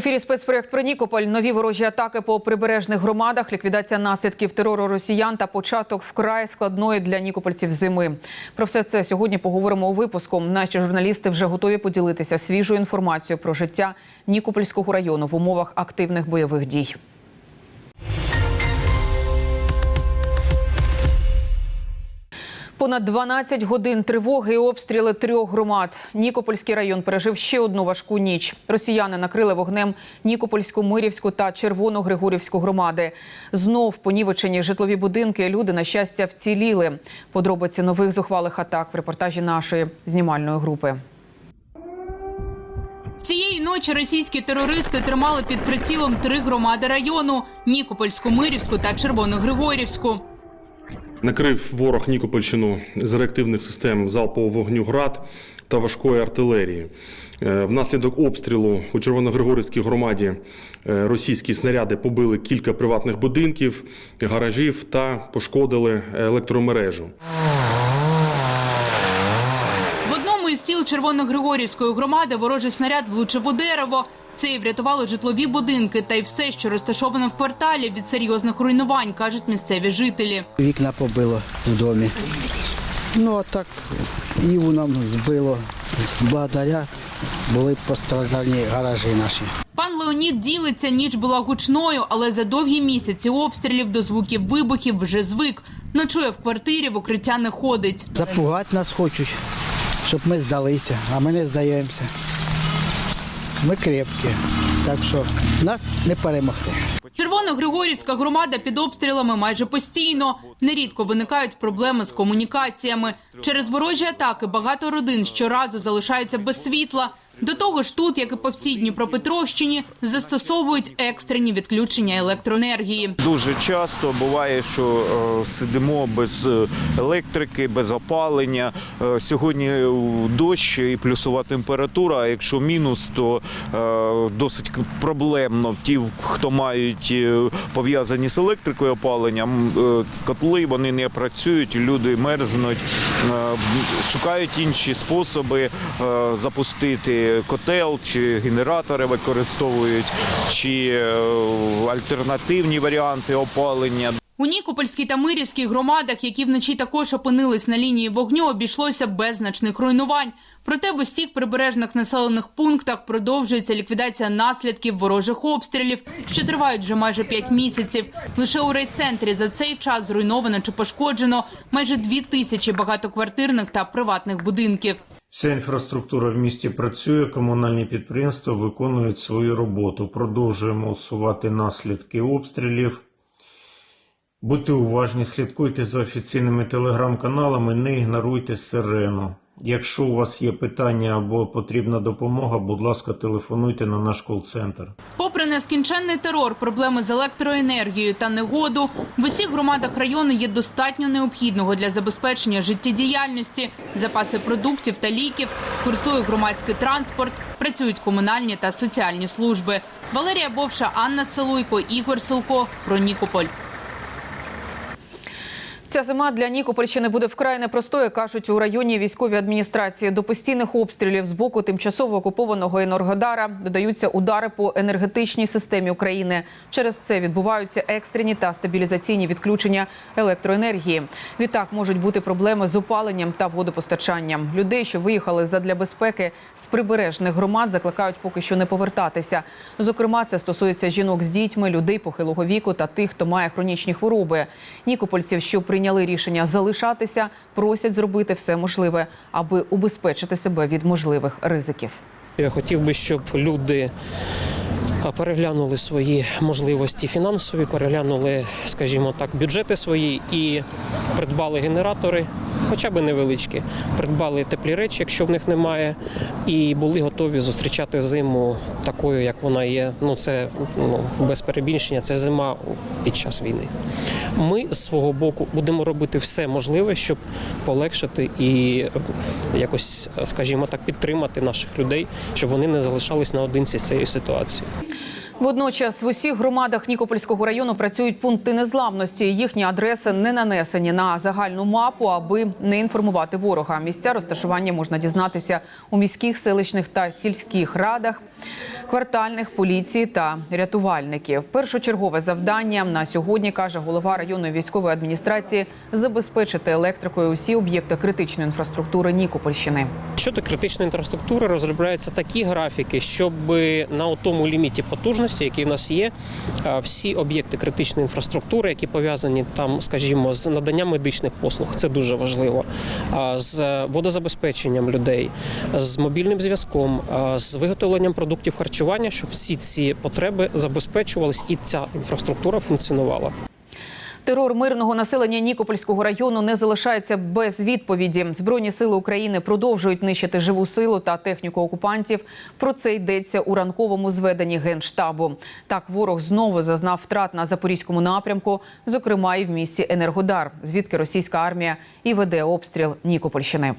ефірі спецпроєкт про Нікополь. Нові ворожі атаки по прибережних громадах, ліквідація наслідків терору росіян та початок вкрай складної для нікопольців зими. Про все це сьогодні поговоримо у випуску. Наші журналісти вже готові поділитися свіжою інформацією про життя Нікопольського району в умовах активних бойових дій. Понад 12 годин тривоги і обстріли трьох громад. Нікопольський район пережив ще одну важку ніч. Росіяни накрили вогнем Нікопольську, Мирівську та Червоно-Григорівську громади. Знов понівечені житлові будинки. Люди, на щастя, вціліли. Подробиці нових зухвалих атак в репортажі нашої знімальної групи. Цієї ночі російські терористи тримали під прицілом три громади району: Нікопольську, Мирівську та Червоногригорівську. Накрив ворог Нікопольщину з реактивних систем залпового вогню ГРАД та важкої артилерії. Е, Внаслідок обстрілу у Червоногригорівській громаді е, російські снаряди побили кілька приватних будинків, гаражів та пошкодили електромережу. Сіл Червоногригорівської громади ворожий снаряд влучив у дерево. Це і врятувало житлові будинки та й все, що розташовано в кварталі від серйозних руйнувань, кажуть місцеві жителі. Вікна побило в домі. Ну а так Іву нам збило. Благодаря були постраждальні гаражі наші. Пан Леонід ділиться, ніч була гучною, але за довгі місяці обстрілів до звуків вибухів вже звик. Ночує в квартирі, в укриття не ходить. Запугати нас хочуть, щоб ми здалися, а ми не здаємося. Ми крепкі, так що нас не перемогти. Червоногригорівська громада під обстрілами майже постійно. Нерідко виникають проблеми з комунікаціями. Через ворожі атаки багато родин щоразу залишаються без світла. До того ж, тут, як і по всій Дніпропетровщині, застосовують екстрені відключення електроенергії. Дуже часто буває, що е, сидимо без е, електрики, без опалення. Е, сьогодні дощ і плюсова температура. А якщо мінус, то досить проблемно. Ті, хто мають е, пов'язані з електрикою опаленням, е, котли вони не працюють, люди мерзнуть, е, шукають інші способи запустити котел чи генератори використовують, чи альтернативні варіанти опалення. У Нікопольській та Мирівській громадах, які вночі також опинились на лінії вогню, обійшлося без значних руйнувань. Проте в усіх прибережних населених пунктах продовжується ліквідація наслідків ворожих обстрілів, що тривають вже майже п'ять місяців. Лише у райцентрі за цей час зруйновано чи пошкоджено майже дві тисячі багатоквартирних та приватних будинків. Вся інфраструктура в місті працює, комунальні підприємства виконують свою роботу. Продовжуємо усувати наслідки обстрілів. Будьте уважні, слідкуйте за офіційними телеграм-каналами, не ігноруйте сирену. Якщо у вас є питання або потрібна допомога, будь ласка, телефонуйте на наш кол-центр. Попри нескінченний терор, проблеми з електроенергією та негоду, в усіх громадах району є достатньо необхідного для забезпечення життєдіяльності, запаси продуктів та ліків, курсує громадський транспорт, працюють комунальні та соціальні служби. Валерія Бовша, Анна Целуйко, Ігор Силко про Нікополь. Ця зима для Нікопольщини буде вкрай непростою, кажуть у районній військовій адміністрації. До постійних обстрілів з боку тимчасово окупованого Енергодара додаються удари по енергетичній системі України. Через це відбуваються екстрені та стабілізаційні відключення електроенергії. Відтак можуть бути проблеми з опаленням та водопостачанням. Людей, що виїхали задля безпеки з прибережних громад, закликають поки що не повертатися. Зокрема, це стосується жінок з дітьми, людей похилого віку та тих, хто має хронічні хвороби. Нікопольців, що прийняли рішення залишатися, просять зробити все можливе, аби убезпечити себе від можливих ризиків. Я хотів би, щоб люди переглянули свої можливості фінансові, переглянули, скажімо так, бюджети свої і придбали генератори, хоча б невеличкі, придбали теплі речі, якщо в них немає, і були готові зустрічати зиму такою, як вона є. Ну це ну, без перебільшення, це зима під час війни. Ми з свого боку будемо робити все можливе, щоб полегшити і якось, скажімо так, підтримати наших людей, щоб вони не залишались наодинці з цією ситуацією. Водночас в усіх громадах Нікопольського району працюють пункти незламності. Їхні адреси не нанесені на загальну мапу, аби не інформувати ворога. Місця розташування можна дізнатися у міських, селищних та сільських радах, квартальних поліції та рятувальників. Першочергове завдання на сьогодні каже голова районної військової адміністрації забезпечити електрикою усі об'єкти критичної інфраструктури Нікопольщини. Щодо критичної інфраструктури розробляються такі графіки, щоб на тому ліміті потужності, який в нас є, всі об'єкти критичної інфраструктури, які пов'язані там, скажімо, з наданням медичних послуг, це дуже важливо, з водозабезпеченням людей, з мобільним зв'язком, з виготовленням продуктів харчування, щоб всі ці потреби забезпечувались і ця інфраструктура функціонувала. Терор мирного населення Нікопольського району не залишається без відповіді. Збройні сили України продовжують нищити живу силу та техніку окупантів. Про це йдеться у ранковому зведенні генштабу. Так, ворог знову зазнав втрат на запорізькому напрямку, зокрема і в місті Енергодар, звідки російська армія і веде обстріл Нікопольщини.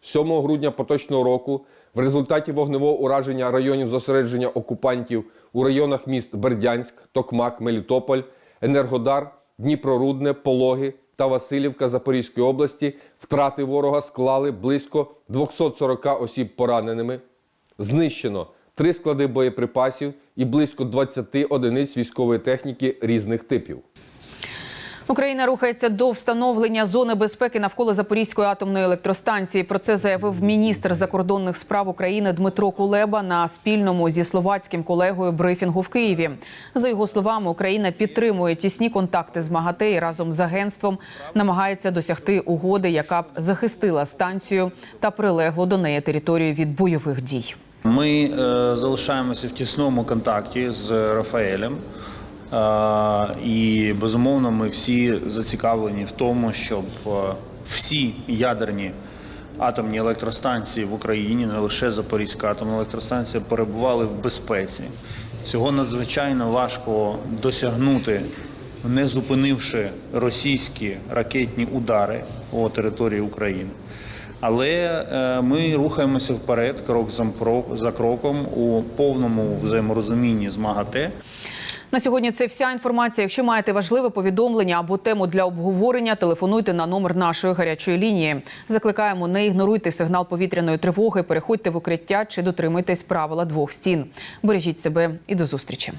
7 грудня поточного року в результаті вогневого ураження районів зосередження окупантів у районах міст Бердянськ, Токмак, Мелітополь, Енергодар, Дніпрорудне, Пологи та Васильівка Запорізької області втрати ворога склали близько 240 осіб пораненими. Знищено три склади боєприпасів і близько 20 одиниць військової техніки різних типів. Україна рухається до встановлення зони безпеки навколо Запорізької атомної електростанції. Про це заявив міністр закордонних справ України Дмитро Кулеба на спільному зі словацьким колегою брифінгу в Києві. За його словами, Україна підтримує тісні контакти з МАГАТЕ і разом з агентством намагається досягти угоди, яка б захистила станцію та прилеглу до неї територію від бойових дій. Ми е, залишаємося в тісному контакті з Рафаелем. І безумовно, ми всі зацікавлені в тому, щоб е, всі ядерні атомні електростанції в Україні, не лише Запорізька атомна електростанція, перебували в безпеці. Цього надзвичайно важко досягнути, не зупинивши російські ракетні удари по території України. Але е, ми рухаємося вперед, крок за кроком у повному взаєморозумінні з МАГАТЕ. На сьогодні це вся інформація. Якщо маєте важливе повідомлення або тему для обговорення, телефонуйте на номер нашої гарячої лінії. Закликаємо, не ігноруйте сигнал повітряної тривоги, переходьте в укриття чи дотримуйтесь правила двох стін. Бережіть себе і до зустрічі.